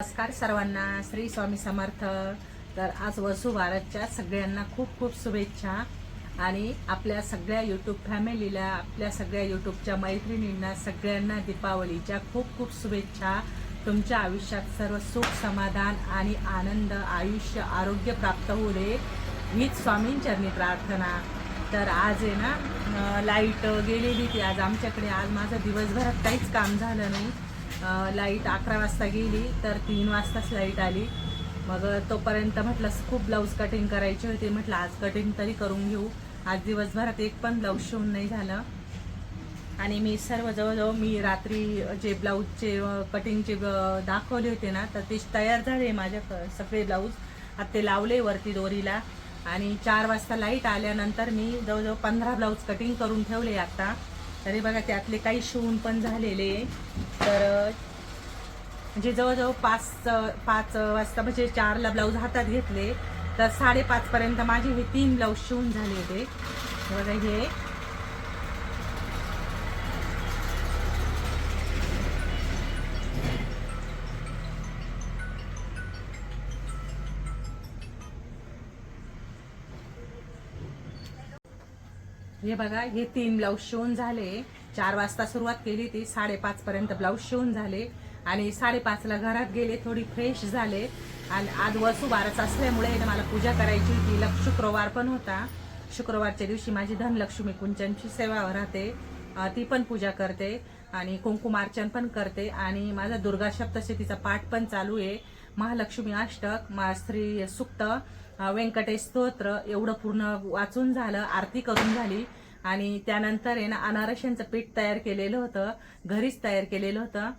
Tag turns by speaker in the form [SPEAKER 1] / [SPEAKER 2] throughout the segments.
[SPEAKER 1] नमस्कार सर्वांना. श्री स्वामी समर्थ. तर आज वसू भारतच्या सगळ्यांना खूप खूप शुभेच्छा. आणि आपल्या सगळ्या यूट्यूब फॅमिलीला आपल्या सगळ्या यूट्यूबच्या मैत्रिणींना सगळ्यांना दीपावलीच्या खूप खूप शुभेच्छा. तुमच्या आयुष्यात सर्व सुख समाधान आणि आनंद आयुष्य आरोग्य प्राप्त होऊ दे हीच स्वामींचरणी प्रार्थना. तर आज आहे ना लाइट गेलेली ती. आज आमच्याकडे आज माझं दिवसभरात काहीच काम झालं नाही. लाइट अकरा वाजता गेली तर तीन वाजताच लाइट आली. मग तोपर्यंत म्हटलं खूप ब्लाऊज कटिंग करायची होती. म्हटलं आज कटिंग तरी करून घेऊ. आज दिवसभरात एक पण ब्लाऊज शिवून नाही झालं. आणि मी सर्व जवळजवळ मी रात्री जे ब्लाऊजचे कटिंगचे दाखवले होते ना तर ते तयार झाले माझ्या क- सगळे ब्लाऊज. आता ते लावले वरती दोरीला. आणि चार वाजता लाइट आल्यानंतर मी जवळजवळ पंधरा ब्लाऊज कटिंग करून ठेवले आता. तरी बघा त्यातले काही शिवून पण झालेले तर म्हणजे जवळजवळ पाच पाच वाजता म्हणजे चारला ब्लाऊज हातात घेतले. तर साडेपाचपर्यंत माझे हे तीन ब्लाऊज शिवून झाले होते. बघा हे हे बघा हे तीन ब्लाऊज शिवून झाले. चार वाजता सुरुवात केली ती साडेपाच पर्यंत ब्लाऊज शिवून झाले. आणि साडेपाचला घरात गेले थोडी फ्रेश झाले. आणि आज वसू बारच असल्यामुळे मला पूजा करायची होती. लक शुक्रवार पण होता. शुक्रवारच्या दिवशी माझी धनलक्ष्मी कुंचनची सेवा राहते. ती पण पूजा करते. आणि कुंकुमार्चन पण करते. आणि माझा दुर्गा सप्तशतीचा पाठ पण चालू आहे. महालक्ष्मी अष्टक मा स्त्री सुक्त. व्यंकटेश स्तोत्र एवढं पूर्ण वाचून झालं आरती करून झाली. आणि त्यानंतर आहे ना अनारशांचं पीठ तयार केलेलं होतं घरीच तयार केलेलं होतं.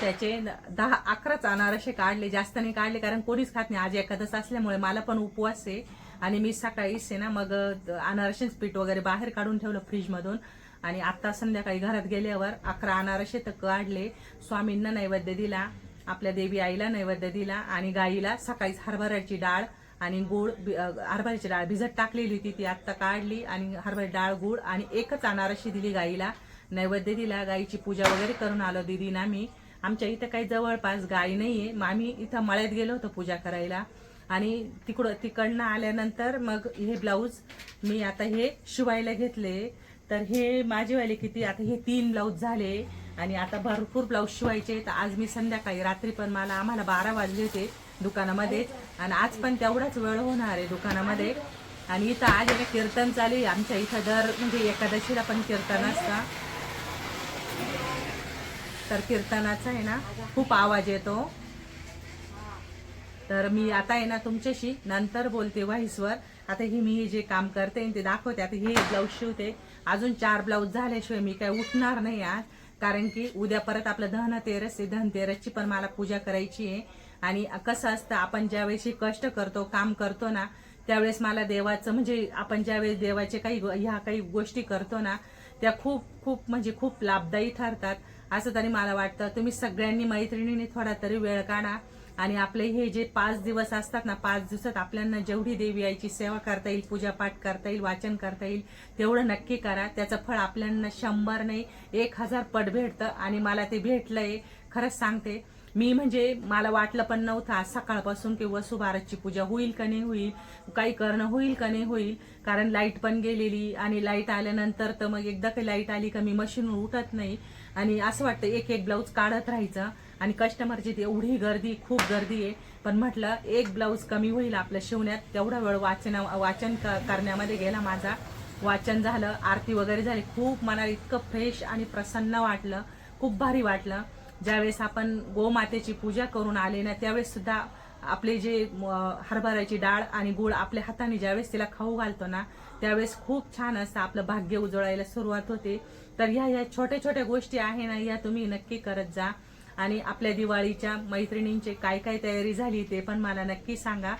[SPEAKER 1] त्याचे दहा अकराच अनारसे काढले जास्त नाही काढले कारण कोणीच खात नाही. आज एखादंच असल्यामुळे मला पण उपवास आहे. आणि मी सकाळीच आहे ना मग अनारशांचं पीठ वगैरे बाहेर काढून ठेवलं फ्रीजमधून. आणि आत्ता संध्याकाळी घरात गेल्यावर अकरा अनारसे तर काढले. स्वामींना नैवेद्य दिला आपल्या देवी आईला नैवेद्य दिला आणि गाईला सकाळीच हरभऱ्याची डाळ आणि गोड हरभऱ्याची डाळ भिजत टाकलेली होती ती आत्ता काढली आणि हरभरी डाळ गुळ आणि एकच अनारशी दिली गाईला. नैवेद्य दिला गाईची पूजा वगैरे करून आलो दिदीना मी आमच्या इथं काही जवळपास गाई नाही आहे मग आम्ही इथं मळ्यात गेलो होतो पूजा करायला. आणि तिकडं तिकडनं आल्यानंतर मग हे ब्लाऊज मी आता हे शिवायला घेतले. तर हे माझेवाले किती आता हे तीन ब्लाऊज झाले. आणि आता भरपूर ब्लाऊज शिवायचे तर आज मी संध्याकाळी रात्री पण मला आम्हाला बारा वाजले होते. दुकानामध्ये. आणि आज पण तेवढाच वेळ होणार आहे दुकानामध्ये. आणि इथं आज एक कीर्तन चालू आहे. आमच्या इथं दर म्हणजे एकादशीला पण कीर्तन असतं. तर कीर्तनाचा आहे ना खूप आवाज येतो. तर मी आता आहे ना तुमच्याशी नंतर बोलते व्हॉइसवर. आता ही मी हे जे काम करते ते दाखवते. आता हे ब्लाऊज शिवते. अजून चार ब्लाऊज झाल्याशिवाय मी काय उठणार नाही आज. कारण की उद्या परत आपलं धनतेरस आहे. धनतेरसची पण मला पूजा करायची आहे. आणि कसं असतं आपण ज्यावेळेस कष्ट करतो काम करतो ना त्यावेळेस मला देवाचं म्हणजे आपण ज्यावेळेस देवाचे काही ह्या काही गोष्टी करतो ना त्या खूप खूप म्हणजे खूप लाभदायी ठरतात. असं तरी मला वाटतं. तुम्ही सगळ्यांनी मैत्रिणींनी थोडा तरी वेळ काढा आणि आपले हे जे पाच दिवस असतात ना पाच दिवसात आपल्याला जेवढी देवी आईची सेवा करता येईल पूजापाठ करता येईल वाचन करता येईल तेवढं नक्की करा. त्याचं फळ आपल्याला शंभर नाही एक हजार पट भेटतं आणि मला ते भेटलंय खरंच सांगते. मी म्हणजे मला वाटलं पण नव्हतं आज सकाळपासून की वसू पूजा होईल का नाही होईल काही करणं होईल का नाही होईल कारण लाइट पण गेलेली आणि लाइट आल्यानंतर तर मग एकदा काही लाइट आली का मी मशीन उठत नाही. आणि असं वाटतं एक एक ब्लाऊज काढत राहायचं आणि कस्टमरची ती एवढी गर्दी खूप गर्दी आहे. पण म्हटलं एक ब्लाऊज कमी होईल आपल्या शिवण्यात. तेवढा वेळ वाचना वाचन क- करण्यामध्ये गेला माझा. वाचन झालं आरती वगैरे झाली. खूप मनाला इतकं फ्रेश आणि प्रसन्न वाटलं. खूप भारी वाटलं. ज्यावेळेस आपण गोमातेची पूजा करून आले ना त्यावेळेस सुद्धा आपले जे हरभऱ्याची डाळ आणि गुळ आपल्या हाताने ज्यावेळेस तिला खाऊ घालतो ना त्यावेळेस खूप छान असतं आपलं भाग्य उजळायला सुरुवात होते. तर ह्या ह्या छोट्या छोट्या गोष्टी आहे ना या तुम्ही नक्की करत जा. आणि आपल्या दिवाळीच्या मैत्रिणींची काय काय तयारी झाली ते पण मला नक्की सांगा.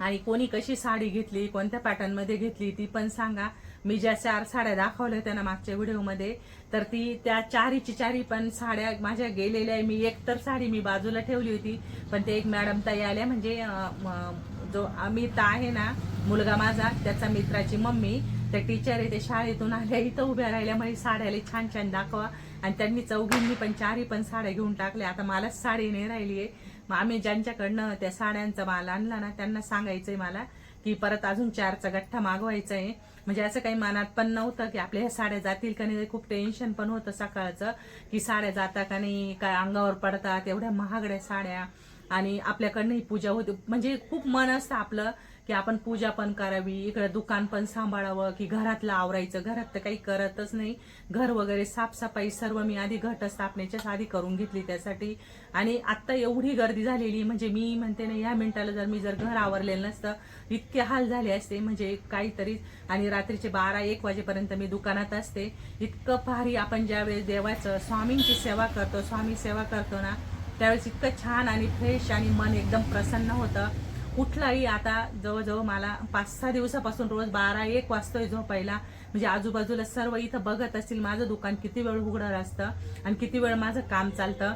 [SPEAKER 1] आणि कोणी कशी साडी घेतली कोणत्या पॅटर्नमध्ये घेतली ती पण सांगा. मी ज्या चार साड्या दाखवल्या होत्या ना मागच्या व्हिडिओमध्ये तर ती त्या चारीची चारी पण साड्या माझ्या गेलेल्या आहे. मी एक तर साडी मी बाजूला ठेवली होती पण ते एक मॅडम ताई आल्या. म्हणजे जो अमित आहे ना मुलगा माझा त्याचा मित्राची मम्मी त्या टीचर आहे ते शाळेतून आल्या इथं उभ्या राहिल्या. म्हणजे साड्याला छान छान दाखवा. आणि त्यांनी चौघींनी पण चारही पण साड्या घेऊन टाकल्या. आता मलाच साडी नाही राहिली आहे. मग आम्ही ज्यांच्याकडनं त्या साड्यांचा माल आणला ना त्यांना सांगायचंय मला की परत अजून चारचा गठ्ठा मागवायचा आहे म्हणजे असं काही मनात पण नव्हतं की आपल्या ह्या साड्या जातील का नाही खूप टेन्शन पण होतं सकाळचं की साड्या जाता का नाही काय अंगावर पडतात एवढ्या महागड्या साड्या. आणि आपल्याकडनंही पूजा होते. म्हणजे खूप मन असतं आपलं की आपण पूजा पण करावी इकडे दुकान पण सांभाळावं की घरातलं आवरायचं. घरात तर काही करतच नाही. घर वगैरे साफसफाई सर्व मी आधी घट स्थापनेच्याच आधी करून घेतली त्यासाठी. आणि आत्ता एवढी गर्दी झालेली म्हणजे मी म्हणते ना या मिनिटाला जर मी जर घर आवरलेलं नसतं इतके हाल झाले असते म्हणजे काहीतरी आणि रात्रीचे बारा एक वाजेपर्यंत मी दुकानात असते. इतकं भारी आपण ज्यावेळेस देवाचं स्वामींची सेवा करतो स्वामी सेवा करतो ना त्यावेळेस इतकं छान आणि फ्रेश आणि मन एकदम प्रसन्न होतं. कुठलाही आता जवळजवळ मला पाच सहा दिवसापासून रोज बारा एक वाजतोय झोपायला म्हणजे आजूबाजूला सर्व इथं बघत असतील माझं दुकान किती वेळ उघडत असतं आणि किती वेळ माझं काम चालतं.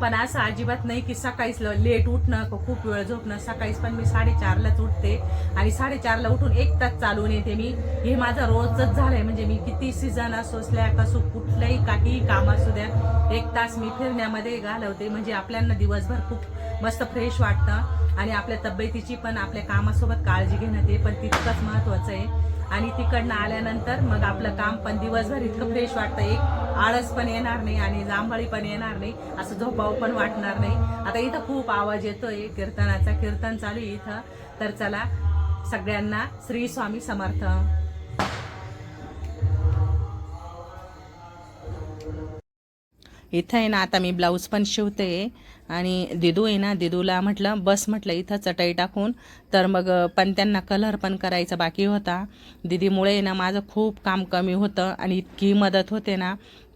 [SPEAKER 1] पण असं अजिबात नाही की सकाळीच ल- लेट उठणं का खूप वेळ झोपणं. सकाळीच पण मी साडेचारलाच उठते आणि साडेचारला उठून एक तास चालून येते मी. हे माझं रोजच झालंय. म्हणजे मी किती सीझन असो स्लॅक असो कुठलंही काहीही काम असू द्या एक तास मी फिरण्यामध्ये घालवते. म्हणजे आपल्याला दिवसभर खूप मस्त फ्रेश वाटतं. आणि आपल्या तब्येतीची पण आपल्या कामासोबत काळजी घेणं ते पण तितकंच महत्वाचं आहे. आणि तिकडनं आल्यानंतर मग आपलं काम पण दिवसभर इतकं फ्रेश वाटतं. एक आळस पण येणार नाही आणि जांभळी पण येणार नाही. असं झोपाव पण वाटणार नाही. आता इथं खूप आवाज येतोय. कीर्तनाचा कीर्तन चालू आहे इथं. तर चला सगळ्यांना श्री स्वामी समर्थ. इथं आहे ना आता मी ब्लाऊज पण शिवते. आणि दिदू आहे ना दिदूला म्हटलं बस म्हटलं इथं चटई टाकून. तर मग पण त्यांना कलर पण करायचा बाकी होता. दिदीमुळे आहे ना माझं खूप काम कमी होतं आणि इतकी मदत होते ना.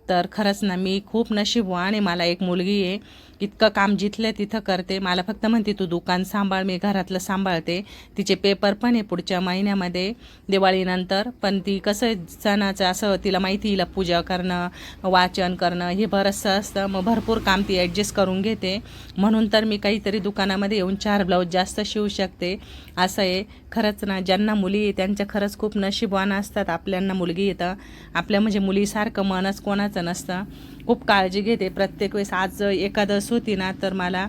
[SPEAKER 1] तर खरंच ना मी खूप नशीबवान आहे. मला एक मुलगी आहे. इतकं काम जिथलं तिथं करते. मला फक्त म्हणते तू दुकान सांभाळ मी घरातलं सांभाळते. तिचे पेपर पण आहे पुढच्या महिन्यामध्ये दिवाळीनंतर. पण ती कसं सणाचं असं तिला माहिती हिला पूजा करणं वाचन करणं हे बरंचसं असतं. मग भरपूर काम ती ॲडजस्ट करून घेते. म्हणून तर मी काहीतरी दुकानामध्ये येऊन चार ब्लाऊज जास्त शिवू शकते. असं आहे. खरंच ना ज्यांना मुली आहे त्यांच्या खरंच खूप नशीबवान असतात. आपल्यांना मुलगी येतं. आपल्या म्हणजे मुलीसारखं मनच कोणाचं नसतं. खूप काळजी घेते. प्रत्येक वेळेस आज एकादश होती ना तर मला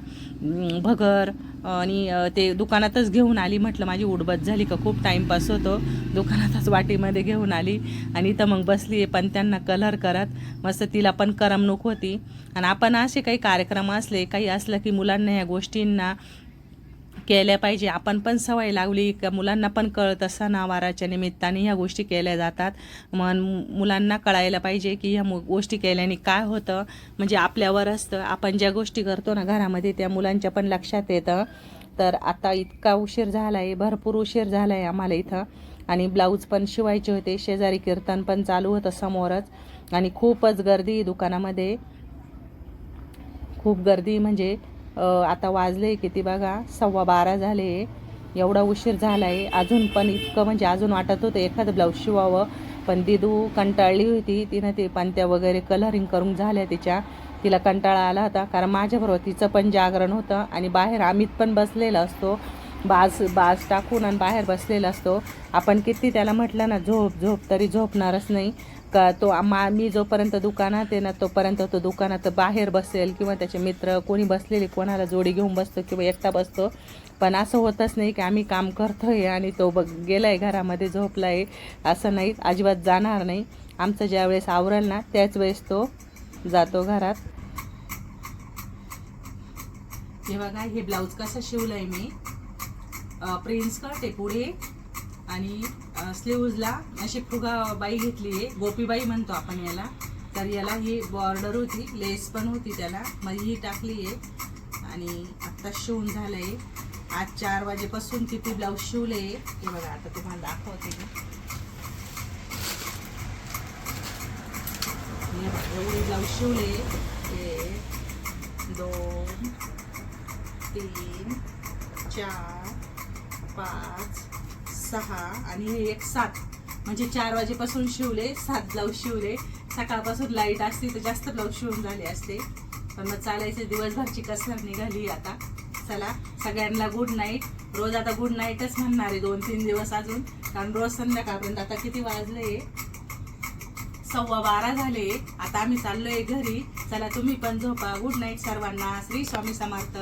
[SPEAKER 1] भगर आणि ते दुकानातच घेऊन आली म्हटलं. माझी उडबत झाली का? खूप टाईमपास होतो. दुकानातच वाटीमध्ये घेऊन आली. आणि इथं मग बसली आहे. पण त्यांना कलर करत मस्त तिला पण करमणूक होती. आणि आपण असे काही कार्यक्रम असले काही असलं की मुलांना ह्या गोष्टींना केल्या पाहिजे. आपण पण सवय लावली का मुलांना पण कळत असताना वाराच्या निमित्ताने ह्या गोष्टी केल्या जातात. मग मुलांना कळायला पाहिजे की ह्या मु- गोष्टी केल्याने काय होतं. म्हणजे आपल्यावर असतं. आपण ज्या गोष्टी करतो ना घरामध्ये त्या मुलांच्या पण लक्षात येतं. तर आता इतका उशीर झाला आहे भरपूर उशीर झाला आहे आम्हाला इथं. आणि ब्लाऊज पण शिवायचे होते शेजारी कीर्तन पण चालू होतं समोरच. आणि खूपच गर्दी दुकानामध्ये. खूप गर्दी म्हणजे आता वाजले किती बघा? सव्वा बारा झाले एवढा उशीर झाला आहे अजून पण इतकं म्हणजे अजून वाटत होतं एखादं ब्लाऊज शिवावं. पण दिदू कंटाळली होती. तिनं ते पंत्या वगैरे कलरिंग करून झाल्या तिच्या. तिला कंटाळा आला होता. कारण माझ्याबरोबर तिचं पण जागरण होतं. आणि बाहेर आम्हीत पण बसलेला असतो. बाज बाज टाकून आणि बाहेर बसलेला असतो. आपण किती त्याला म्हटलं ना झोप झोप तरी झोपणारच नाही. का तो मा मी जोपर्यंत दुकानात आहे ना तोपर्यंत तो दुकानात बाहेर बसेल किंवा त्याचे मित्र कोणी बसलेले कोणाला जोडी घेऊन बसतो किंवा एकटा बसतो. पण असं होतच नाही की आम्ही काम करतो आहे आणि तो बघ गेला आहे घरामध्ये झोपला आहे असं नाही अजिबात जाणार नाही. आमचं ज्या वेळेस आवरेल ना त्याच वेळेस तो जातो घरात. हे बघा हे ब्लाऊज कसं शिवलं आहे मी प्रिन्स कट आहे पुढे. आणि स्लीव्जला अशी फुगा बाई घेतली आहे. गोपीबाई म्हणतो आपण याला. तर याला ही बॉर्डर होती. लेस पण होती त्याला. मग ही टाकली आहे. आणि आत्ता शिवून झालं आहे आज चार वाजेपासून किती ब्लाऊज शिवले हे बघा आता तुम्हाला दाखवते मी. एवढे ब्लाऊज शिवले एक दोन तीन चार पाच सहा आणि हे एक सात. म्हणजे चार वाजेपासून शिवले सात ब्लाऊज शिवले. सकाळपासून लाइट असते तर जास्त ब्लाऊज शिवून झाले असते. पण मग चालायचं दिवसभरची कसर निघाली आता. चला सगळ्यांना गुड नाईट रोज आता गुड नाईटच म्हणणार आहे दोन तीन दिवस अजून. कारण रोज संध्याकाळपर्यंत आता किती वाजले? सव्वा बारा झाले. आता आम्ही चाललोय घरी. चला तुम्ही पण झोपा. गुड नाईट सर्वांना. श्री स्वामी समर्थ.